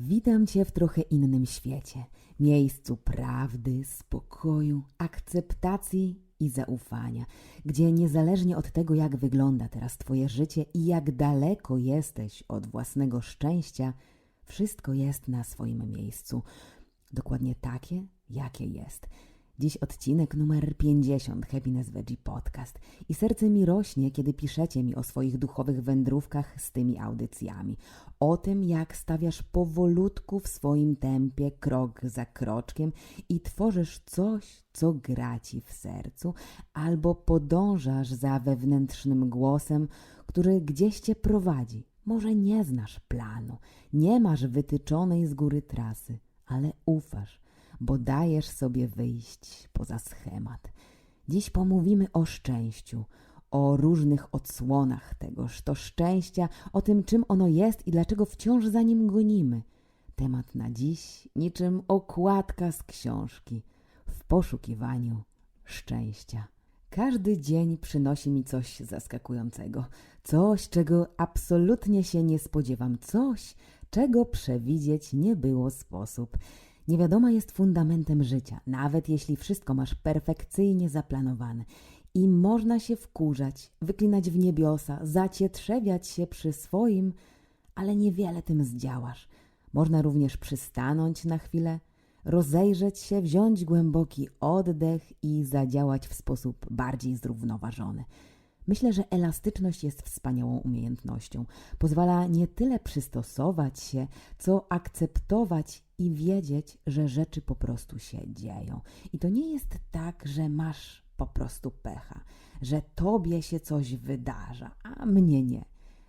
Witam Cię w trochę innym świecie, miejscu prawdy, spokoju, akceptacji i zaufania, gdzie niezależnie od tego, jak wygląda teraz Twoje życie i jak daleko jesteś od własnego szczęścia, wszystko jest na swoim miejscu. Dokładnie takie, jakie jest. Dziś odcinek numer 50 Happiness Veggie Podcast i serce mi rośnie, kiedy piszecie mi o swoich duchowych wędrówkach z tymi audycjami. O tym, jak stawiasz powolutku w swoim tempie, krok za kroczkiem i tworzysz coś, co gra ci w sercu, albo podążasz za wewnętrznym głosem, który gdzieś cię prowadzi. Może nie znasz planu, nie masz wytyczonej z góry trasy, ale ufasz bo dajesz sobie wyjść poza schemat. Dziś pomówimy o szczęściu, o różnych odsłonach tegoż to szczęścia, o tym, czym ono jest i dlaczego wciąż za nim gonimy. Temat na dziś niczym okładka z książki w poszukiwaniu szczęścia. Każdy dzień przynosi mi coś zaskakującego, coś, czego absolutnie się nie spodziewam, coś, czego przewidzieć nie było sposób. Niewiadoma jest fundamentem życia, nawet jeśli wszystko masz perfekcyjnie zaplanowane. I można się wkurzać, wyklinać w niebiosa, zacietrzewiać się przy swoim, ale niewiele tym zdziałasz. Można również przystanąć na chwilę, rozejrzeć się, wziąć głęboki oddech i zadziałać w sposób bardziej zrównoważony. Myślę, że elastyczność jest wspaniałą umiejętnością. Pozwala nie tyle przystosować się, co akceptować i wiedzieć, że rzeczy po prostu się dzieją. I to nie jest tak, że masz po prostu pecha, że tobie się coś wydarza, a mnie nie.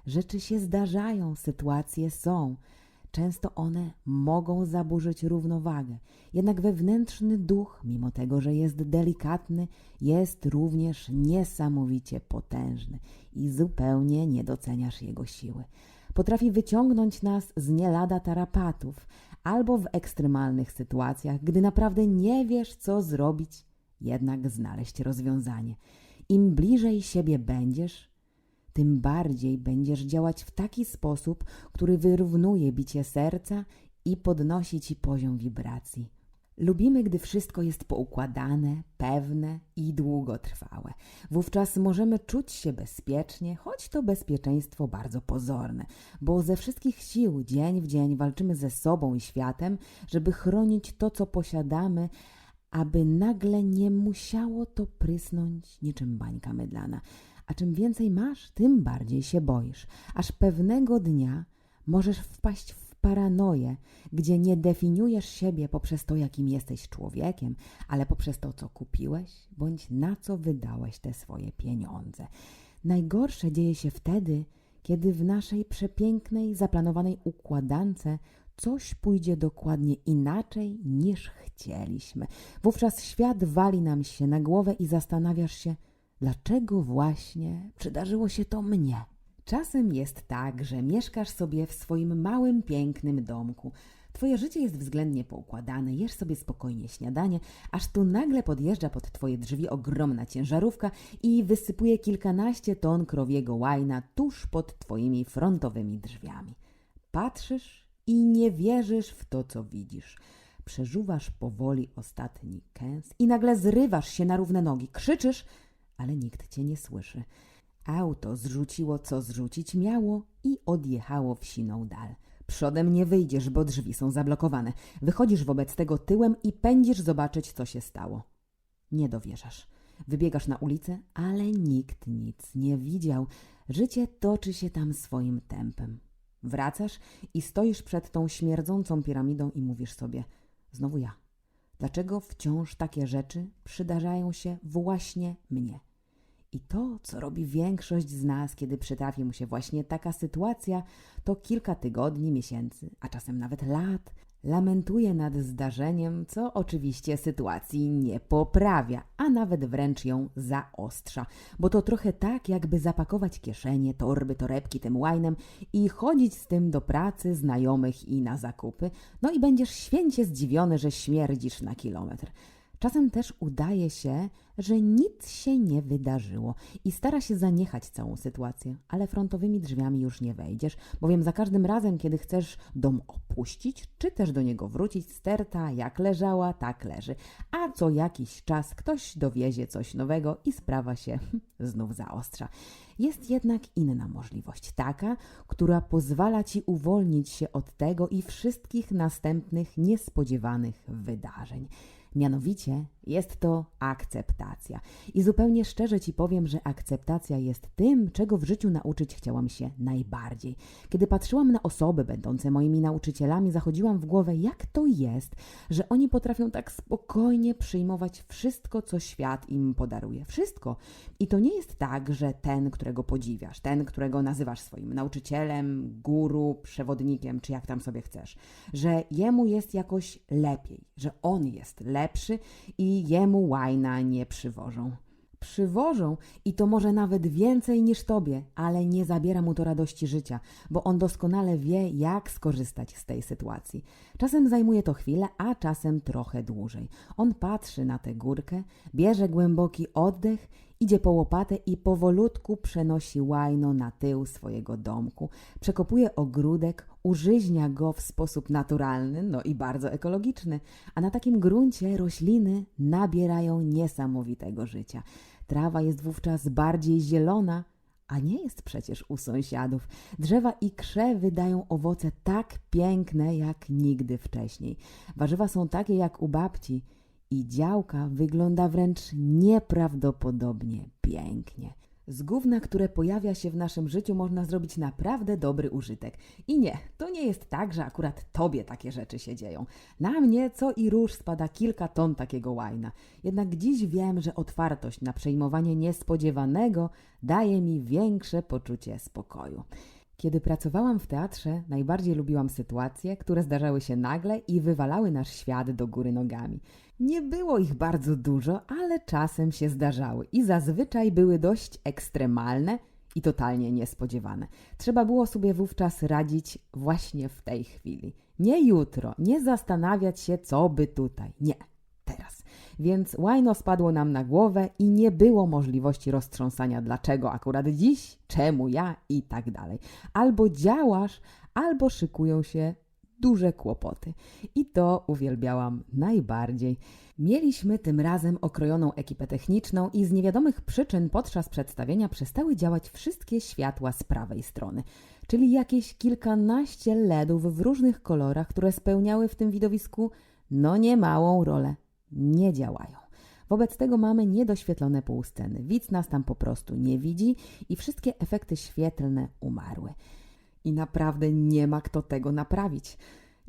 Rzeczy się zdarzają, sytuacje są. Często one mogą zaburzyć równowagę, jednak wewnętrzny duch, mimo tego, że jest delikatny, jest również niesamowicie potężny i zupełnie nie doceniasz jego siły. Potrafi wyciągnąć nas z nie lada tarapatów, albo w ekstremalnych sytuacjach, gdy naprawdę nie wiesz, co zrobić, jednak znaleźć rozwiązanie. Im bliżej siebie będziesz, tym bardziej będziesz działać w taki sposób, który wyrównuje bicie serca i podnosi ci poziom wibracji. Lubimy, gdy wszystko jest poukładane, pewne i długotrwałe. Wówczas możemy czuć się bezpiecznie, choć to bezpieczeństwo bardzo pozorne, bo ze wszystkich sił dzień w dzień walczymy ze sobą i światem, żeby chronić to, co posiadamy, aby nagle nie musiało to prysnąć niczym bańka mydlana. A czym więcej masz, tym bardziej się boisz, aż pewnego dnia możesz wpaść w paranoję, gdzie nie definiujesz siebie poprzez to, jakim jesteś człowiekiem, ale poprzez to, co kupiłeś bądź na co wydałeś te swoje pieniądze. Najgorsze dzieje się wtedy, kiedy w naszej przepięknej, zaplanowanej układance coś pójdzie dokładnie inaczej niż chcieliśmy. Wówczas świat wali nam się na głowę i zastanawiasz się, dlaczego właśnie przydarzyło się to mnie. Czasem jest tak, że mieszkasz sobie w swoim małym, pięknym domku. Twoje życie jest względnie poukładane, jesz sobie spokojnie śniadanie, aż tu nagle podjeżdża pod twoje drzwi ogromna ciężarówka i wysypuje kilkanaście ton krowiego łajna tuż pod twoimi frontowymi drzwiami. Patrzysz i nie wierzysz w to, co widzisz. Przeżuwasz powoli ostatni kęs i nagle zrywasz się na równe nogi. Krzyczysz, ale nikt cię nie słyszy. Auto zrzuciło, co zrzucić miało i odjechało w siną dal. Przodem nie wyjdziesz, bo drzwi są zablokowane. Wychodzisz wobec tego tyłem i pędzisz zobaczyć, co się stało. Nie dowierzasz. Wybiegasz na ulicę, ale nikt nic nie widział. Życie toczy się tam swoim tempem. Wracasz i stoisz przed tą śmierdzącą piramidą i mówisz sobie: Znowu ja. Dlaczego wciąż takie rzeczy przydarzają się właśnie mnie? I to, co robi większość z nas, kiedy przytrafi mu się właśnie taka sytuacja, to kilka tygodni, miesięcy, a czasem nawet lat, lamentuje nad zdarzeniem, co oczywiście sytuacji nie poprawia, a nawet wręcz ją zaostrza. Bo to trochę tak, jakby zapakować kieszenie, torby, torebki tym łajnem i chodzić z tym do pracy, znajomych i na zakupy, no i będziesz święcie zdziwiony, że śmierdzisz na kilometr. Czasem też udaje się, że nic się nie wydarzyło i stara się zaniechać całą sytuację, ale frontowymi drzwiami już nie wejdziesz, bowiem za każdym razem, kiedy chcesz dom opuścić, czy też do niego wrócić, sterta jak leżała, tak leży, a co jakiś czas ktoś dowiezie coś nowego i sprawa się znów zaostrza. Jest jednak inna możliwość, taka, która pozwala ci uwolnić się od tego i wszystkich następnych niespodziewanych wydarzeń. Mianowicie jest to akceptacja. I zupełnie szczerze Ci powiem, że akceptacja jest tym, czego w życiu nauczyć chciałam się najbardziej. Kiedy patrzyłam na osoby będące moimi nauczycielami, zachodziłam w głowę, jak to jest, że oni potrafią tak spokojnie przyjmować wszystko, co świat im podaruje. Wszystko. I to nie jest tak, że ten, którego podziwiasz, ten, którego nazywasz swoim nauczycielem, guru, przewodnikiem, czy jak tam sobie chcesz, że jemu jest jakoś lepiej, że on jest lepszy i jemu łajna nie przywożą. Przywożą i to może nawet więcej niż tobie, ale nie zabiera mu to radości życia, bo on doskonale wie, jak skorzystać z tej sytuacji. Czasem zajmuje to chwilę, a czasem trochę dłużej. On patrzy na tę górkę, bierze głęboki oddech, idzie po łopatę i powolutku przenosi łajno na tył swojego domku, przekopuje ogródek, użyźnia go w sposób naturalny, no i bardzo ekologiczny, a na takim gruncie rośliny nabierają niesamowitego życia. Trawa jest wówczas bardziej zielona, a nie jest przecież u sąsiadów. Drzewa i krzewy dają owoce tak piękne jak nigdy wcześniej. Warzywa są takie jak u babci i działka wygląda wręcz nieprawdopodobnie pięknie. Z gówna, które pojawia się w naszym życiu, można zrobić naprawdę dobry użytek. I nie, to nie jest tak, że akurat tobie takie rzeczy się dzieją. Na mnie co i róż spada kilka ton takiego łajna. Jednak dziś wiem, że otwartość na przejmowanie niespodziewanego daje mi większe poczucie spokoju. Kiedy pracowałam w teatrze, najbardziej lubiłam sytuacje, które zdarzały się nagle i wywalały nasz świat do góry nogami. Nie było ich bardzo dużo, ale czasem się zdarzały i zazwyczaj były dość ekstremalne i totalnie niespodziewane. Trzeba było sobie wówczas radzić właśnie w tej chwili. Nie jutro, nie zastanawiać się, co by tutaj. Nie, teraz. Więc łajno spadło nam na głowę i nie było możliwości roztrząsania dlaczego akurat dziś, czemu ja i tak dalej. Albo działasz, albo szykują się duże kłopoty. I to uwielbiałam najbardziej. Mieliśmy tym razem okrojoną ekipę techniczną i z niewiadomych przyczyn podczas przedstawienia przestały działać wszystkie światła z prawej strony, czyli jakieś kilkanaście LEDów w różnych kolorach, które spełniały w tym widowisku no niemałą rolę. Nie działają. Wobec tego mamy niedoświetlone półsceny. Widz nas tam po prostu nie widzi i wszystkie efekty świetlne umarły i naprawdę nie ma kto tego naprawić.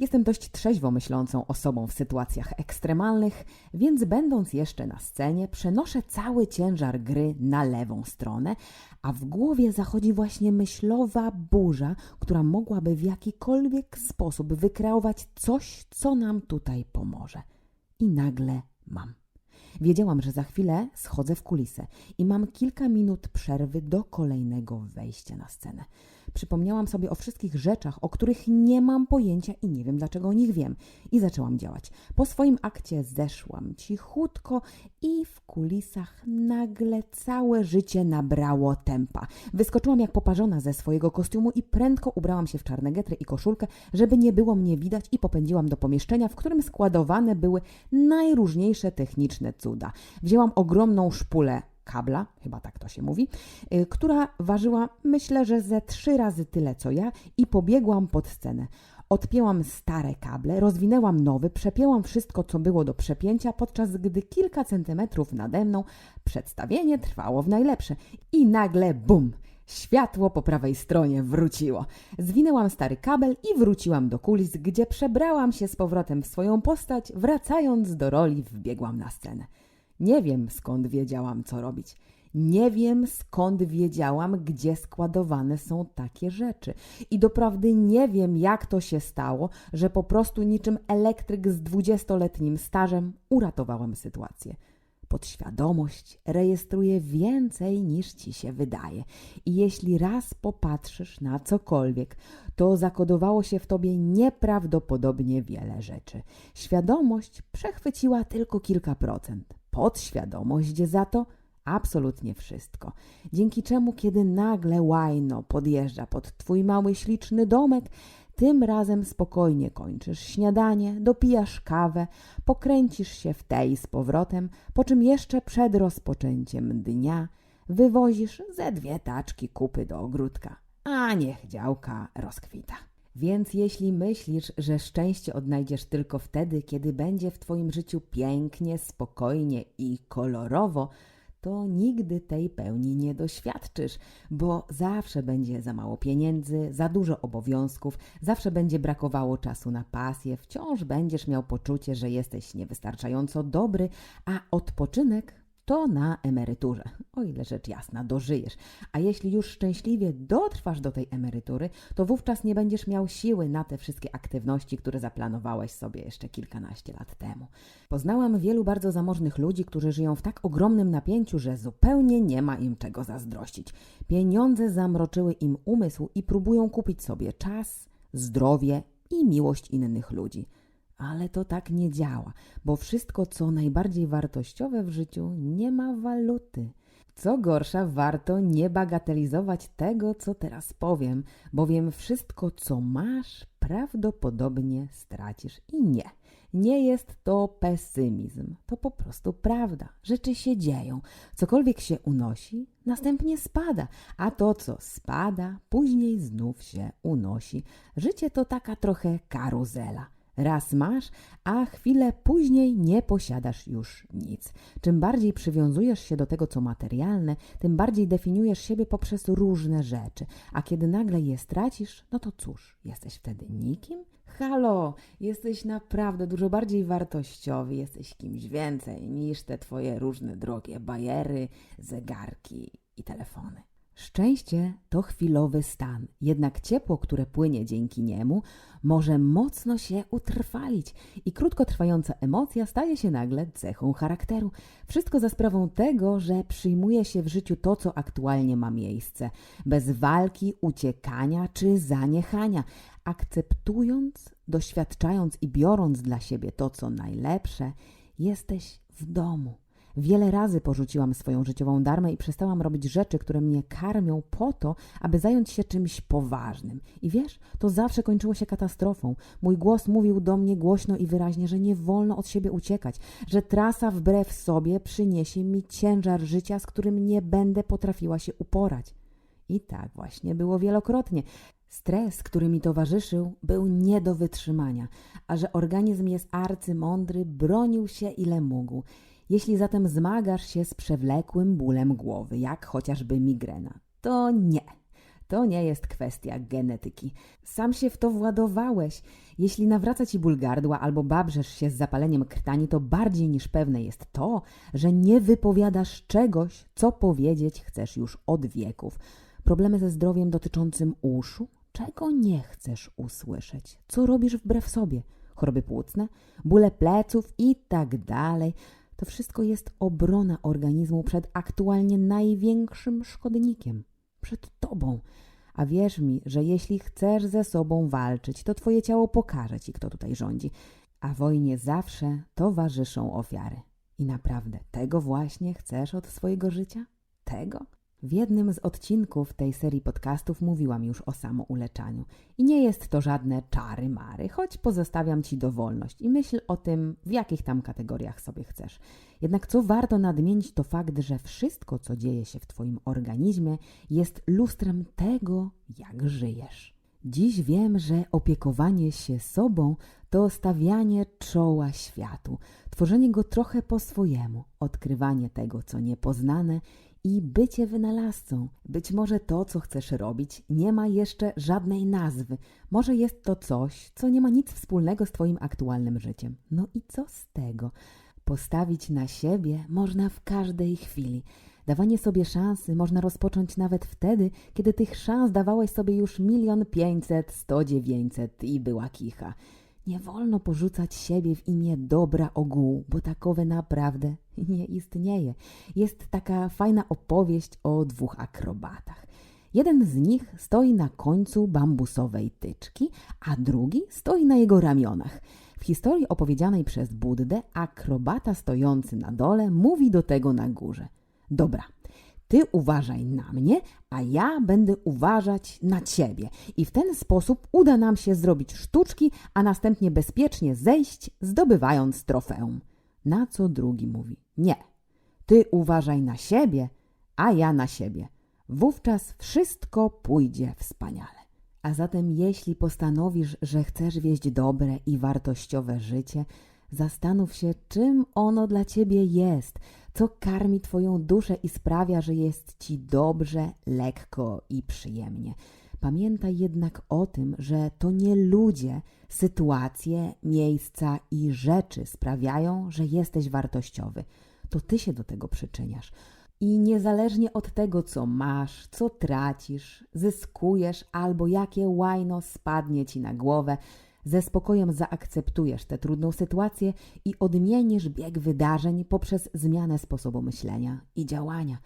Jestem dość trzeźwo myślącą osobą w sytuacjach ekstremalnych, więc będąc jeszcze na scenie, przenoszę cały ciężar gry na lewą stronę, a w głowie zachodzi właśnie myślowa burza, która mogłaby w jakikolwiek sposób wykreować coś, co nam tutaj pomoże. I nagle mam. Wiedziałam, że za chwilę schodzę w kulisę i mam kilka minut przerwy do kolejnego wejścia na scenę. Przypomniałam sobie o wszystkich rzeczach, o których nie mam pojęcia i nie wiem, dlaczego o nich wiem. I zaczęłam działać. Po swoim akcie zeszłam cichutko i w kulisach nagle całe życie nabrało tempa. Wyskoczyłam jak poparzona ze swojego kostiumu i prędko ubrałam się w czarne getry i koszulkę, żeby nie było mnie widać i popędziłam do pomieszczenia, w którym składowane były najróżniejsze techniczne cuda. Wzięłam ogromną szpulę kabla, chyba tak to się mówi, y, która ważyła myślę, że ze trzy razy tyle co ja i pobiegłam pod scenę. Odpięłam stare kable, rozwinęłam nowy, przepięłam wszystko, co było do przepięcia, podczas gdy kilka centymetrów nade mną przedstawienie trwało w najlepsze. I nagle bum! Światło po prawej stronie wróciło. Zwinęłam stary kabel i wróciłam do kulis, gdzie przebrałam się z powrotem w swoją postać, wracając do roli wbiegłam na scenę. Nie wiem skąd wiedziałam, co robić. Nie wiem skąd wiedziałam, gdzie składowane są takie rzeczy. I doprawdy nie wiem, jak to się stało, że po prostu niczym elektryk z dwudziestoletnim stażem uratowałam sytuację. Podświadomość rejestruje więcej niż ci się wydaje. I jeśli raz popatrzysz na cokolwiek, to zakodowało się w tobie nieprawdopodobnie wiele rzeczy. Świadomość przechwyciła tylko kilka procent. Podświadomość za to absolutnie wszystko. Dzięki czemu, kiedy nagle łajno podjeżdża pod twój mały śliczny domek, tym razem spokojnie kończysz śniadanie, dopijasz kawę, pokręcisz się w tej z powrotem, po czym jeszcze przed rozpoczęciem dnia wywozisz ze dwie taczki kupy do ogródka, a niech działka rozkwita. Więc jeśli myślisz, że szczęście odnajdziesz tylko wtedy, kiedy będzie w Twoim życiu pięknie, spokojnie i kolorowo, to nigdy tej pełni nie doświadczysz, bo zawsze będzie za mało pieniędzy, za dużo obowiązków, zawsze będzie brakowało czasu na pasję, wciąż będziesz miał poczucie, że jesteś niewystarczająco dobry, a odpoczynek to na emeryturze, o ile rzecz jasna dożyjesz. A jeśli już szczęśliwie dotrwasz do tej emerytury, to wówczas nie będziesz miał siły na te wszystkie aktywności, które zaplanowałeś sobie jeszcze kilkanaście lat temu. Poznałam wielu bardzo zamożnych ludzi, którzy żyją w tak ogromnym napięciu, że zupełnie nie ma im czego zazdrościć. Pieniądze zamroczyły im umysł i próbują kupić sobie czas, zdrowie i miłość innych ludzi. Ale to tak nie działa, bo wszystko, co najbardziej wartościowe w życiu, nie ma waluty. Co gorsza, warto nie bagatelizować tego, co teraz powiem, bowiem wszystko, co masz, prawdopodobnie stracisz. I nie, nie jest to pesymizm, to po prostu prawda. Rzeczy się dzieją, cokolwiek się unosi, następnie spada, a to, co spada, później znów się unosi. Życie to taka trochę karuzela. Raz masz, a chwilę później nie posiadasz już nic. Czym bardziej przywiązujesz się do tego, co materialne, tym bardziej definiujesz siebie poprzez różne rzeczy. A kiedy nagle je stracisz, no to cóż, jesteś wtedy nikim? Halo, jesteś naprawdę dużo bardziej wartościowy, jesteś kimś więcej niż te twoje różne drogie bajery, zegarki i telefony. Szczęście to chwilowy stan, jednak ciepło, które płynie dzięki niemu, może mocno się utrwalić i krótkotrwająca emocja staje się nagle cechą charakteru. Wszystko za sprawą tego, że przyjmuje się w życiu to, co aktualnie ma miejsce, bez walki, uciekania czy zaniechania, akceptując, doświadczając i biorąc dla siebie to, co najlepsze, jesteś w domu. Wiele razy porzuciłam swoją życiową darmę i przestałam robić rzeczy, które mnie karmią po to, aby zająć się czymś poważnym. I wiesz, to zawsze kończyło się katastrofą. Mój głos mówił do mnie głośno i wyraźnie, że nie wolno od siebie uciekać, że trasa wbrew sobie przyniesie mi ciężar życia, z którym nie będę potrafiła się uporać. I tak właśnie było wielokrotnie. Stres, który mi towarzyszył, był nie do wytrzymania, a że organizm jest arcymądry, bronił się ile mógł. Jeśli zatem zmagasz się z przewlekłym bólem głowy, jak chociażby migrena, to nie. To nie jest kwestia genetyki. Sam się w to władowałeś. Jeśli nawraca ci ból gardła albo babrzesz się z zapaleniem krtani, to bardziej niż pewne jest to, że nie wypowiadasz czegoś, co powiedzieć chcesz już od wieków. Problemy ze zdrowiem dotyczącym uszu? Czego nie chcesz usłyszeć? Co robisz wbrew sobie? Choroby płucne, bóle pleców i tak dalej. To wszystko jest obrona organizmu przed aktualnie największym szkodnikiem przed tobą. A wierz mi, że jeśli chcesz ze sobą walczyć, to twoje ciało pokaże ci, kto tutaj rządzi. A wojnie zawsze towarzyszą ofiary. I naprawdę, tego właśnie chcesz od swojego życia? Tego? W jednym z odcinków tej serii podcastów mówiłam już o samouleczaniu. I nie jest to żadne czary mary, choć pozostawiam Ci dowolność i myśl o tym, w jakich tam kategoriach sobie chcesz. Jednak co warto nadmienić, to fakt, że wszystko, co dzieje się w Twoim organizmie, jest lustrem tego, jak żyjesz. Dziś wiem, że opiekowanie się sobą to stawianie czoła światu, tworzenie go trochę po swojemu, odkrywanie tego, co niepoznane i bycie wynalazcą. Być może to, co chcesz robić, nie ma jeszcze żadnej nazwy. Może jest to coś, co nie ma nic wspólnego z Twoim aktualnym życiem. No i co z tego? Postawić na siebie można w każdej chwili. Dawanie sobie szansy można rozpocząć nawet wtedy, kiedy tych szans dawałeś sobie już milion pięćset, sto dziewięćset i była kicha. Nie wolno porzucać siebie w imię dobra ogółu, bo takowe naprawdę nie istnieje. Jest taka fajna opowieść o dwóch akrobatach. Jeden z nich stoi na końcu bambusowej tyczki, a drugi stoi na jego ramionach. W historii opowiedzianej przez Buddę, akrobata stojący na dole mówi do tego na górze: Dobra, ty uważaj na mnie, a ja będę uważać na ciebie. I w ten sposób uda nam się zrobić sztuczki, a następnie bezpiecznie zejść, zdobywając trofeum. Na co drugi mówi: Nie, ty uważaj na siebie, a ja na siebie. Wówczas wszystko pójdzie wspaniale. A zatem, jeśli postanowisz, że chcesz wieść dobre i wartościowe życie, zastanów się, czym ono dla ciebie jest, co karmi twoją duszę i sprawia, że jest ci dobrze, lekko i przyjemnie. Pamiętaj jednak o tym, że to nie ludzie, sytuacje, miejsca i rzeczy sprawiają, że jesteś wartościowy. To ty się do tego przyczyniasz. I niezależnie od tego, co masz, co tracisz, zyskujesz albo jakie łajno spadnie ci na głowę, ze spokojem zaakceptujesz tę trudną sytuację i odmienisz bieg wydarzeń poprzez zmianę sposobu myślenia i działania.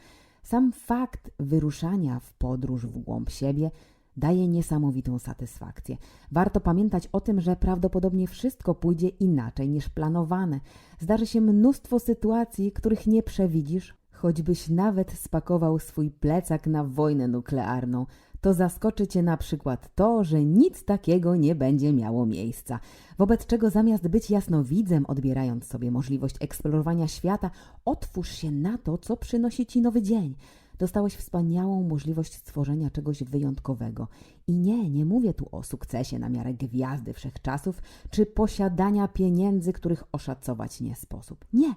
Sam fakt wyruszania w podróż w głąb siebie daje niesamowitą satysfakcję. Warto pamiętać o tym, że prawdopodobnie wszystko pójdzie inaczej niż planowane. Zdarzy się mnóstwo sytuacji, których nie przewidzisz, choćbyś nawet spakował swój plecak na wojnę nuklearną. To zaskoczy cię na przykład to, że nic takiego nie będzie miało miejsca. Wobec czego zamiast być jasnowidzem, odbierając sobie możliwość eksplorowania świata, otwórz się na to, co przynosi ci nowy dzień. Dostałeś wspaniałą możliwość stworzenia czegoś wyjątkowego. I nie, nie mówię tu o sukcesie na miarę gwiazdy wszechczasów, czy posiadania pieniędzy, których oszacować nie sposób. Nie.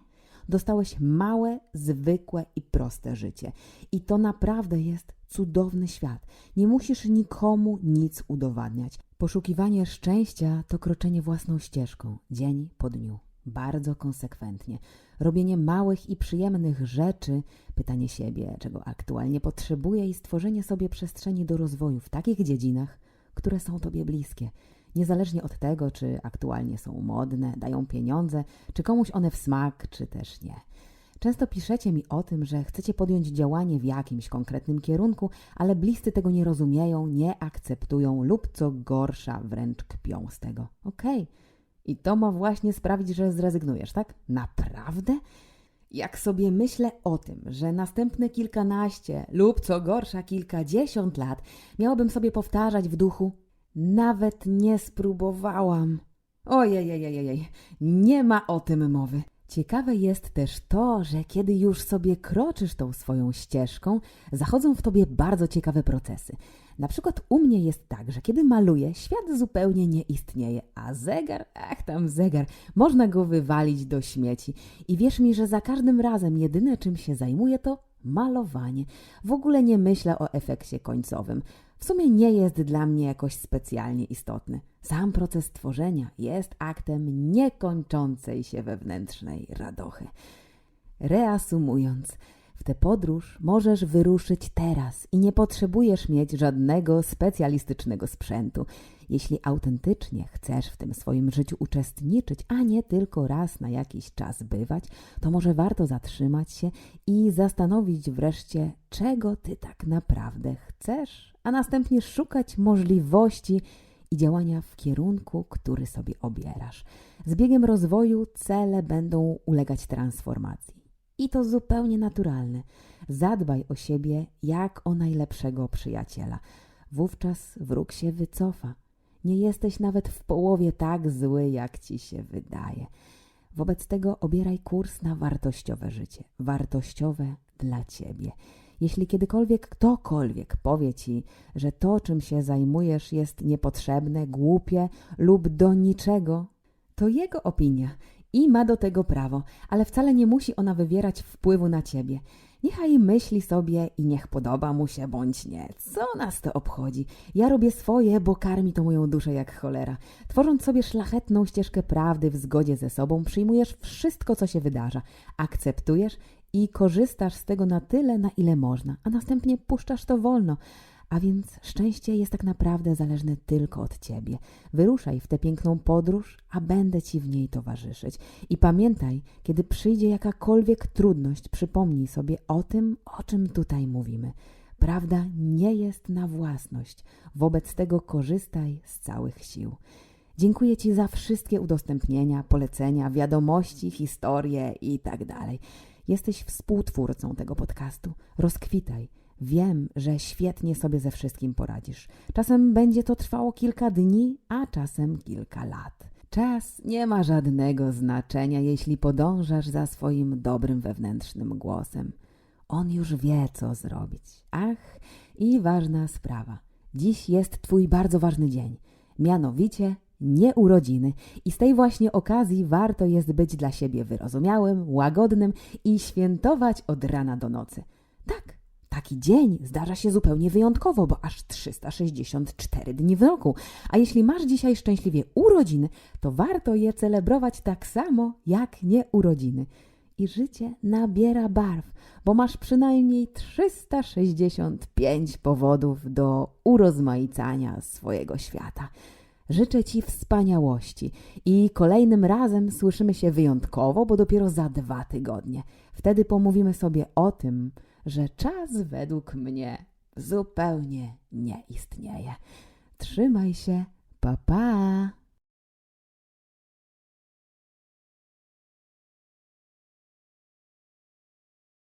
Dostałeś małe, zwykłe i proste życie. I to naprawdę jest cudowny świat. Nie musisz nikomu nic udowadniać. Poszukiwanie szczęścia to kroczenie własną ścieżką, dzień po dniu, bardzo konsekwentnie. Robienie małych i przyjemnych rzeczy, pytanie siebie, czego aktualnie potrzebuję i stworzenie sobie przestrzeni do rozwoju w takich dziedzinach, które są Tobie bliskie. Niezależnie od tego, czy aktualnie są modne, dają pieniądze, czy komuś one w smak, czy też nie. Często piszecie mi o tym, że chcecie podjąć działanie w jakimś konkretnym kierunku, ale bliscy tego nie rozumieją, nie akceptują lub co gorsza, wręcz kpią z tego. Okej. Okay. I to ma właśnie sprawić, że zrezygnujesz, tak? Naprawdę? Jak sobie myślę o tym, że następne kilkanaście lub co gorsza kilkadziesiąt lat miałabym sobie powtarzać w duchu, nawet nie spróbowałam. Ojej, nie ma o tym mowy. Ciekawe jest też to, że kiedy już sobie kroczysz tą swoją ścieżką, zachodzą w tobie bardzo ciekawe procesy. Na przykład u mnie jest tak, że kiedy maluję, świat zupełnie nie istnieje, a zegar, ach tam zegar, można go wywalić do śmieci. I wierz mi, że za każdym razem jedyne czym się zajmuję to malowanie. W ogóle nie myślę o efekcie końcowym. W sumie nie jest dla mnie jakoś specjalnie istotny. Sam proces tworzenia jest aktem niekończącej się wewnętrznej radochy. Reasumując, w tę podróż możesz wyruszyć teraz i nie potrzebujesz mieć żadnego specjalistycznego sprzętu. Jeśli autentycznie chcesz w tym swoim życiu uczestniczyć, a nie tylko raz na jakiś czas bywać, to może warto zatrzymać się i zastanowić wreszcie, czego ty tak naprawdę chcesz, a następnie szukać możliwości i działania w kierunku, który sobie obierasz. Z biegiem rozwoju cele będą ulegać transformacji. I to zupełnie naturalne. Zadbaj o siebie jak o najlepszego przyjaciela. Wówczas wróg się wycofa. Nie jesteś nawet w połowie tak zły, jak ci się wydaje. Wobec tego obieraj kurs na wartościowe życie, wartościowe dla ciebie. Jeśli kiedykolwiek ktokolwiek powie ci, że to, czym się zajmujesz, jest niepotrzebne, głupie lub do niczego, to jego opinia i ma do tego prawo, ale wcale nie musi ona wywierać wpływu na ciebie. Niechaj myśli sobie i niech podoba mu się bądź nie. Co nas to obchodzi? Ja robię swoje, bo karmi to moją duszę jak cholera. Tworząc sobie szlachetną ścieżkę prawdy w zgodzie ze sobą, przyjmujesz wszystko, co się wydarza, akceptujesz i korzystasz z tego na tyle, na ile można, a następnie puszczasz to wolno. A więc szczęście jest tak naprawdę zależne tylko od ciebie. Wyruszaj w tę piękną podróż, a będę ci w niej towarzyszyć. I pamiętaj, kiedy przyjdzie jakakolwiek trudność, przypomnij sobie o tym, o czym tutaj mówimy. Prawda nie jest na własność, wobec tego korzystaj z całych sił. Dziękuję Ci za wszystkie udostępnienia, polecenia, wiadomości, historie i tak. Jesteś współtwórcą tego podcastu. Rozkwitaj. Wiem, że świetnie sobie ze wszystkim poradzisz. Czasem będzie to trwało kilka dni, a czasem kilka lat. Czas nie ma żadnego znaczenia, jeśli podążasz za swoim dobrym wewnętrznym głosem. On już wie, co zrobić. Ach, i ważna sprawa. Dziś jest Twój bardzo ważny dzień. Mianowicie nie urodziny. I z tej właśnie okazji warto jest być dla siebie wyrozumiałym, łagodnym i świętować od rana do nocy. Tak, taki dzień zdarza się zupełnie wyjątkowo, bo aż 364 dni w roku. A jeśli masz dzisiaj szczęśliwie urodziny, to warto je celebrować tak samo jak nie urodziny. I życie nabiera barw, bo masz przynajmniej 365 powodów do urozmaicania swojego świata. Życzę Ci wspaniałości i kolejnym razem słyszymy się wyjątkowo, bo dopiero za dwa tygodnie. Wtedy pomówimy sobie o tym, że czas według mnie zupełnie nie istnieje. Trzymaj się, pa pa!